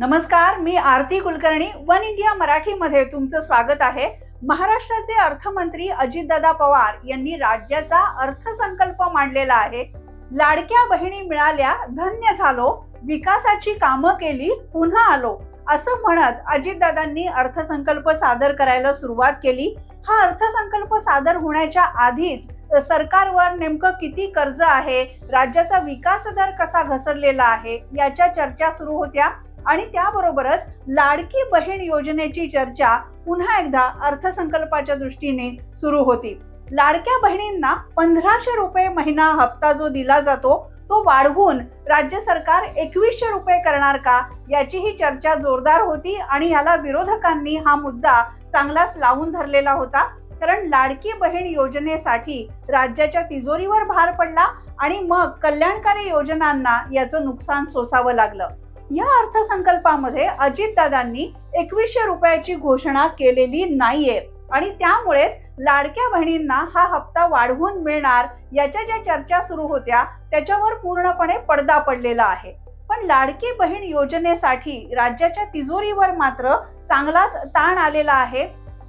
नमस्कार मी Aarti Kulkarni one India मराठीमध्ये तुमचं स्वागत आहे. महाराष्ट्राचे अर्थमंत्री अजितदादा पवार यांनी राज्याचा अर्थसंकल्प मांडलेला आहे. लाडक्या बहिणी मिळाल्या धन्य झालो विकासाची कामं केली पुन्हा आलो असं म्हणत अजितदादांनी अर्थसंकल्प सादर करायला सुरुवात केली. हा अर्थसंकल्प सादर होण्याच्या आधीच सरकारवर नेमकं किती कर्ज आहे राज्याचा विकास दर कसा घसरलेला आहे याच्या चर्चा सुरू होत्या. आणि त्याबरोबरच लाडकी बहीण योजनेची चर्चा पुन्हा एकदा अर्थसंकल्पाच्या दृष्टीने सुरू होती. लाडक्या बहिणींना पंधराशे रुपये महिना हप्ता जो दिला जातो तो वाढवून राज्य सरकार एकवीसशे रुपये करणार का याचीही चर्चा जोरदार होती आणि याला विरोधकांनी हा मुद्दा चांगलाच लावून धरलेला होता. कारण लाडकी बहीण योजनेसाठी राज्याच्या तिजोरीवर भार पडला आणि मग कल्याणकारी योजनांना याचं नुकसान सोसावं लागलं. या अर्थसंकल्पामध्ये अजितदादांनी एकवीसशे रुपयाची घोषणा केलेली नाहीये. आणि त्यामुळेच लाडक्या बहिणींना हा हप्ता वाढवून मिळणार याच्या ज्या चर्चा सुरू होत्या त्याच्यावर पूर्णपणे पडदा पडलेला आहे. पण लाडकी बहीण योजनेसाठी राज्याच्या तिजोरीवर मात्र चांगलाच ताण आलेला आहे.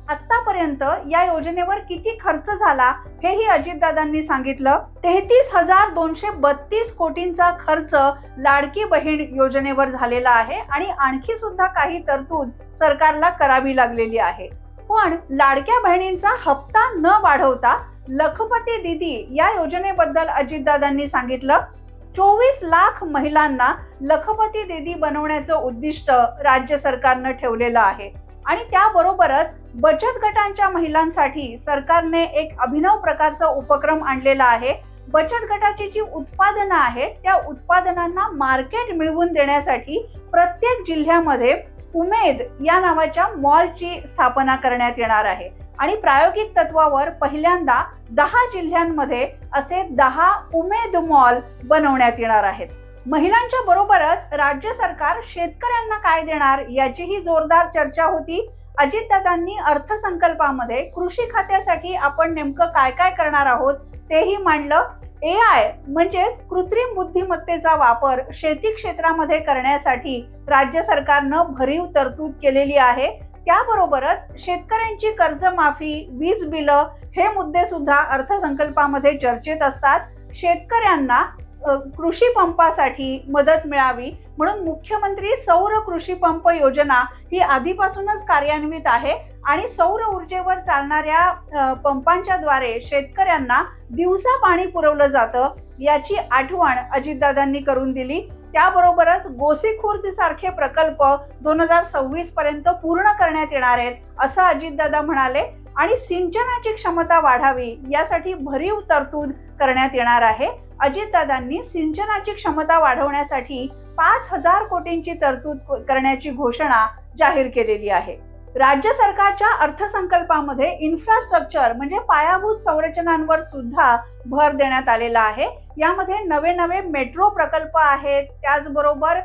आतापर्यंत या योजनेवर किती खर्च झाला हेही अजितदादांनी सांगितलं. तेहतीस हजार दोनशे बत्तीस कोटींचा खर्च लाडकी बहीण योजनेवर झालेला आहे आणि आणखी सुद्धा काही तरतूद सरकारला करावी लागलेली आहे. पण लाडक्या बहिणींचा हप्ता न वाढवता लखपती दिदी या योजनेबद्दल अजितदादांनी सांगितलं. चोवीस लाख महिलांना लखपती दिदी बनवण्याचं उद्दिष्ट राज्य सरकारनं ठेवलेलं आहे आणि त्याबरोबरच बचत गटांच्या महिलांसाठी सरकारने एक अभिनव प्रकारचा उपक्रम आणलेला आहे. बचत गटाची जी उत्पादनं आहेत त्या उत्पादनांना मार्केट मिळवून देण्यासाठी प्रत्येक जिल्ह्यामध्ये उमेद या नावाच्या मॉलची स्थापना करण्यात येणार आहे. आणि प्रायोगिक तत्वावर पहिल्यांदा दहा जिल्ह्यांमध्ये असे दहा उमेद मॉल बनवण्यात येणार आहेत. महिलांच्या बरोबरच राज्य सरकार शेतकऱ्यांना काय देणार याचीही जोरदार चर्चा होती. अजितदादांनी अर्थसंकल्पामध्ये कृषी खात्यासाठी आपण नेमकं काय काय करणार आहोत तेही मांडलं. ए आय म्हणजेच कृत्रिम बुद्धिमत्तेचा वापर शेती क्षेत्रामध्ये करण्यासाठी राज्य सरकारनं भरीव तरतूद केलेली आहे. त्याबरोबरच शेतकऱ्यांची कर्जमाफी वीज बिलं हे मुद्दे सुद्धा अर्थसंकल्पामध्ये चर्चेत असतात. शेतकऱ्यांना कृषी पंपासाठी मदत मिळावी म्हणून मुख्यमंत्री सौर कृषी पंप योजना ही आधीपासूनच कार्यान्वित आहे आणि सौर ऊर्जेवर चालणाऱ्या पंपांच्या द्वारे शेतकऱ्यांना दिवसा पाणी पुरवलं जातं याची आठवण अजितदादांनी करून दिली. त्याबरोबरच गोसीखुर्द सारखे प्रकल्प दोन हजार सव्वीस पर्यंत पूर्ण करण्यात येणार आहेत असं अजितदादा म्हणाले. आणि सिंचनाची क्षमता वाढावी यासाठी भरीव तरतूद करण्यात येणार आहे. अजितदादांनी सिंचनाची क्षमता वाढवण्यासाठी पाच हजार कोटींची तरतूद करण्याची घोषणा जाहीर केलेली आहे. राज्य सरकारच्या अर्थसंकल्पामध्ये इन्फ्रास्ट्रक्चर म्हणजे पायाभूत संरचनांवर सुद्धा भर देण्यात आलेला आहे. यामध्ये नवे नवे मेट्रो प्रकल्प आहेत त्याचबरोबर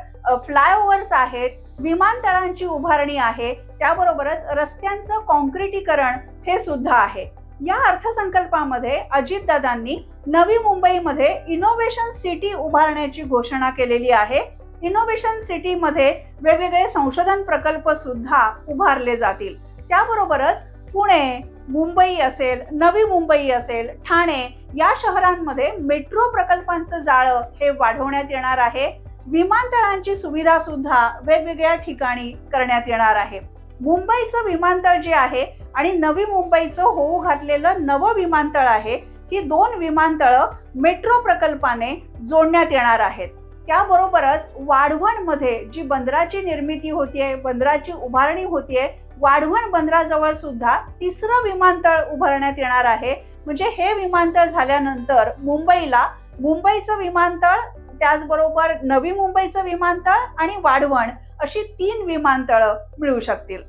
फ्लायओव्हर्स आहेत विमानतळांची उभारणी आहे त्याबरोबरच रस्त्यांचं कॉन्क्रिटीकरण हे सुद्धा आहे. या अर्थसंकल्पामध्ये अजितदादांनी नवी मुंबईमध्ये इनोव्हेशन सिटी उभारण्याची घोषणा केलेली आहे. इनोव्हेशन सिटीमध्ये वेगवेगळे संशोधन प्रकल्प सुद्धा उभारले जातील. त्याबरोबरच पुणे मुंबई असेल नवी मुंबई असेल ठाणे या शहरांमध्ये मेट्रो प्रकल्पांचं जाळं हे वाढवण्यात येणार आहे. विमानतळांची सुविधा सुद्धा वेगवेगळ्या ठिकाणी करण्यात येणार आहे. मुंबईचं विमानतळ जे आहे आणि नवी मुंबईचं होऊ घातलेलं नवं विमानतळ आहे ही दोन विमानतळं मेट्रो प्रकल्पाने जोडण्यात येणार आहेत. त्याबरोबरच वाढवणमध्ये जी बंदराची निर्मिती होतीये बंदराची उभारणी होतीये वाढवण बंदराजवळ सुद्धा तिसरं विमानतळ उभारण्यात येणार आहे. म्हणजे हे विमानतळ झाल्यानंतर मुंबईला मुंबईचं विमानतळ त्याचबरोबर नवी मुंबईचं विमानतळ आणि वाढवण अशी तीन विमानतळं मिळू शकतील.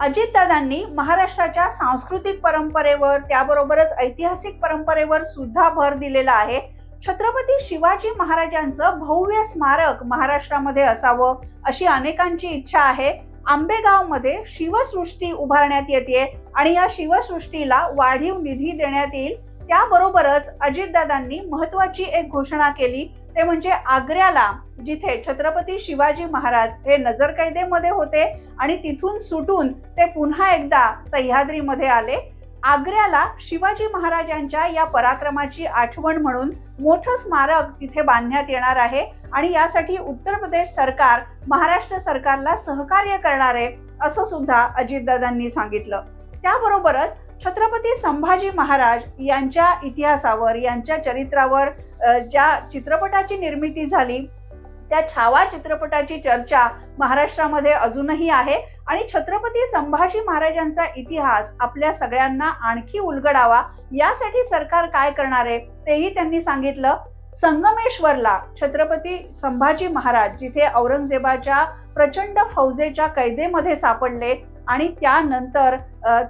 अजितदादांनी महाराष्ट्राच्या सांस्कृतिक परंपरेवर त्याबरोबरच ऐतिहासिक परंपरेवर सुद्धा भर दिलेला आहे. छत्रपती शिवाजी महाराजांचं भव्य स्मारक महाराष्ट्रामध्ये असावं अशी अनेकांची इच्छा आहे. आंबेगावमध्ये शिवसृष्टी उभारण्यात येते आणि या शिवसृष्टीला वाढीव निधी देण्यात येईल. त्याबरोबरच अजितदादांनी महत्वाची एक घोषणा केली ते म्हणजे आग्र्याला जिथे छत्रपती शिवाजी महाराज हे नजरकैदेमध्ये होते आणि तिथून सुटून ते पुन्हा एकदा सह्याद्रीमध्ये आले आग्र्याला शिवाजी महाराजांच्या या पराक्रमाची आठवण म्हणून मोठं स्मारक तिथे बांधण्यात येणार आहे आणि यासाठी उत्तर प्रदेश सरकार महाराष्ट्र सरकारला सहकार्य करणार आहे असं सुद्धा अजितदादांनी सांगितलं. त्याबरोबरच छत्रपती संभाजी महाराज यांच्या इतिहासावर यांच्या चरित्रावर ज्या चित्रपटाची निर्मिती झाली त्या छावा चित्रपटाची चर्चा महाराष्ट्रामध्ये अजूनही आहे. आणि छत्रपती संभाजी महाराजांचा इतिहास आपल्या सगळ्यांना आणखी उलगडावा यासाठी सरकार काय करणार आहे तेही त्यांनी सांगितलं. संगमेश्वरला छत्रपती संभाजी महाराज जिथे औरंगजेबाच्या प्रचंड फौजेच्या कैदेमध्ये सापडले आणि त्यानंतर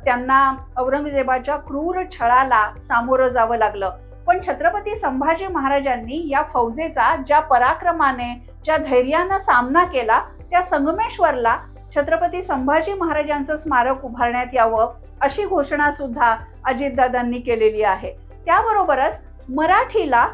त्यांना औरंगजेबाच्या क्रूर छळाला सामोरं जावं लागलं. पण छत्रपती संभाजी महाराजांनी या फौजेचा ज्या पराक्रमाने ज्या धैर्यानं सामना केला त्या संगमेश्वरला छत्रपती संभाजी महाराजांचं स्मारक उभारण्यात यावं अशी घोषणा सुद्धा अजितदादांनी केलेली आहे. त्याबरोबरच मराठीला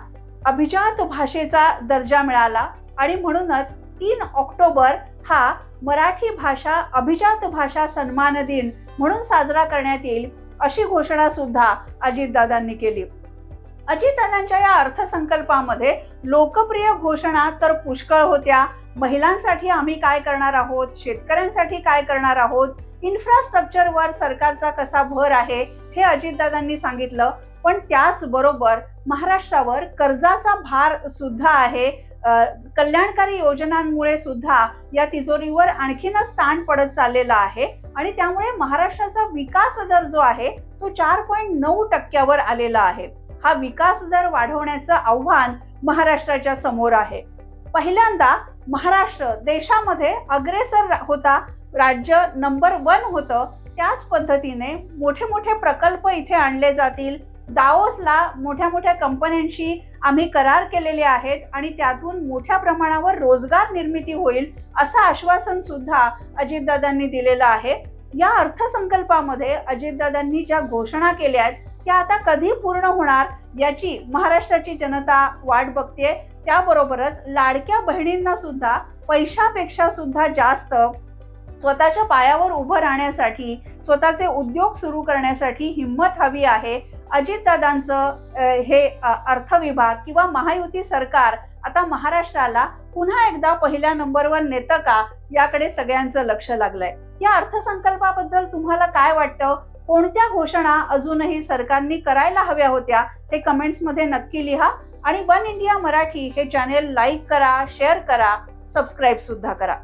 अभिजात भाषेचा दर्जा मिळाला आणि म्हणूनच तीन ऑक्टोबर हा मराठी भाषा अभिजात भाषा सन्मान दिन म्हणून साजरा करण्यात येईल अशी घोषणा सुद्धा अजितदादांनी केली. अजितदादांच्या या अर्थसंकल्पामध्ये लोकप्रिय घोषणा तर पुष्कळ होत्या. महिलांसाठी आम्ही काय करणार आहोत? शेतकऱ्यांसाठी काय करणार आहोत? इन्फ्रास्ट्रक्चरवर सरकारचा कसा भर आहे? हे अजितदादांनी सांगितलं. पण त्याचबरोबर महाराष्ट्रावर कर्जाचा भार सुद्धा आहे. कल्याणकारी योजनांमुळे सुद्धा या तिजोरीवर आणखीनच ताण पडत चाललेला आहे. आणि त्यामुळे महाराष्ट्राचा विकास दर जो आहे तो चार पॉईंट नऊ टक्क्यावर आलेला आहे. हा विकास दर वाढवण्याचं आव्हान महाराष्ट्राच्या समोर आहे. पहिल्यांदा महाराष्ट्र देशामध्ये अग्रेसर होता. राज्य नंबर वन होतं. त्याच पद्धतीने मोठे मोठे प्रकल्प इथे आणले जातील. दाओसला मोठ्या मोठ्या कंपन्यांशी आम्ही करार केलेले आहेत आणि त्यातून मोठ्या प्रमाणावर रोजगार निर्मिती होईल असं आश्वासन सुद्धा अजितदादांनी दिलेलं आहे. या अर्थसंकल्पामध्ये अजितदादांनी ज्या घोषणा केल्या आहेत त्या आता कधी पूर्ण होणार याची महाराष्ट्राची जनता वाट बघते त्याबरोबरच लाडक्या बहिणींना सुद्धा पैशापेक्षा सुद्धा जास्त स्वतःच्या पायावर उभं राहण्यासाठी स्वतःचे उद्योग सुरू करण्यासाठी हिंमत हवी आहे. अजितदादांचं हे अर्थविभाग किंवा महायुती सरकार आता महाराष्ट्राला पुन्हा एकदा पहिल्या नंबरवर नेतं का याकडे सगळ्यांचं लक्ष लागलंय. या अर्थसंकल्पाबद्दल तुम्हाला काय वाटतं? कोणत्या घोषणा अजूनही सरकारने करायला हव्या होत्या हे कमेंट्समध्ये नक्की लिहा. आणि वन इंडिया मराठी हे चॅनेल लाईक करा शेअर करा सबस्क्राईब सुद्धा करा.